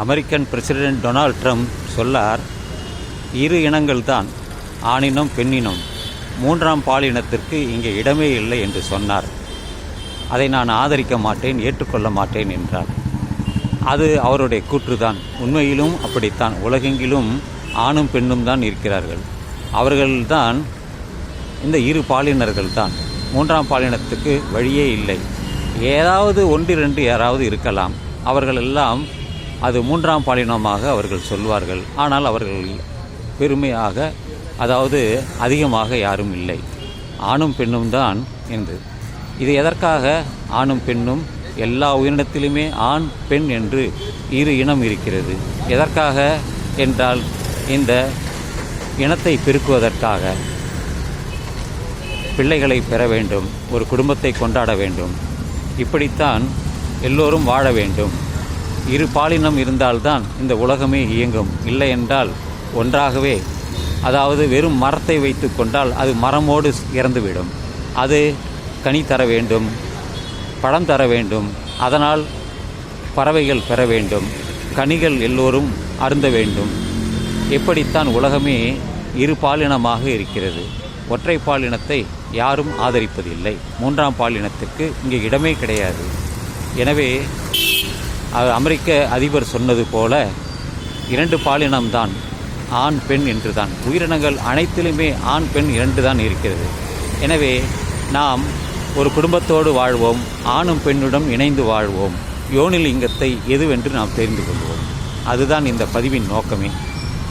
American president Donald Trump சொல்லார் இரு இனங்கள்தான் ஆணினம் பெண்ணினம். மூன்றாம் பாலினத்திற்கு இங்கே இடமே இல்லை என்று சொன்னார். அதை நான் ஆதரிக்க மாட்டேன் ஏற்றுக்கொள்ள மாட்டேன் என்றார். அது அவருடைய கூற்றுதான். உண்மையிலும் அப்படித்தான். உலகெங்கிலும் ஆணும் பெண்ணும் தான் இருக்கிறார்கள். அவர்கள்தான் இந்த இரு பாலினர்கள் தான். மூன்றாம் பாலினத்துக்கு வழியே இல்லை. ஏதாவது ஒன்றிரண்டு யாராவது இருக்கலாம். அவர்களெல்லாம் அது மூன்றாம் பாலினமாக அவர்கள் சொல்வார்கள். ஆனால் அவர்கள் பெருமையாக அதாவது அதிகமாக யாரும் இல்லை. ஆணும் பெண்ணும் தான் என்று. இது எதற்காக? ஆணும் பெண்ணும் எல்லா உயிரினத்திலுமே ஆண் பெண் என்று இரு இனம் இருக்கிறது. எதற்காக என்றால் இந்த இனத்தை பெருக்குவதற்காக. பிள்ளைகளை பெற வேண்டும் ஒரு குடும்பத்தை கொண்டாட வேண்டும். இப்படித்தான் எல்லோரும் வாழ வேண்டும். இரு பாலினம் இருந்தால்தான் இந்த உலகமே இயங்கும். இல்லை என்றால் ஒன்றாகவே அதாவது வெறும் மரத்தை வைத்து கொண்டால் அது மரமோடு இறந்துவிடும். அது கனி தர வேண்டும் பழம் தர வேண்டும் அதனால் பறவைகள் பெற வேண்டும் கனிகள் எல்லோரும் அருந்த வேண்டும். எப்படித்தான் உலகமே இரு பாலினமாக இருக்கிறது. ஒற்றை பாலினத்தை யாரும் ஆதரிப்பதில்லை. மூன்றாம் பாலினத்துக்கு இங்கே இடமே கிடையாது. எனவே அமெரிக்க அதிபர் சொன்னது போல இரண்டு பாலினம்தான் ஆண் பெண் என்று தான் உயிரினங்கள் அனைத்திலுமே ஆண் பெண் இரண்டு தான் இருக்கிறது. எனவே நாம் ஒரு குடும்பத்தோடு வாழ்வோம் ஆணும் பெண்ணுடன் இணைந்து வாழ்வோம். யோனிலிங்கத்தை எதுவென்று நாம் தெரிந்து கொள்வோம். அதுதான் இந்த பதிவின் நோக்கமே.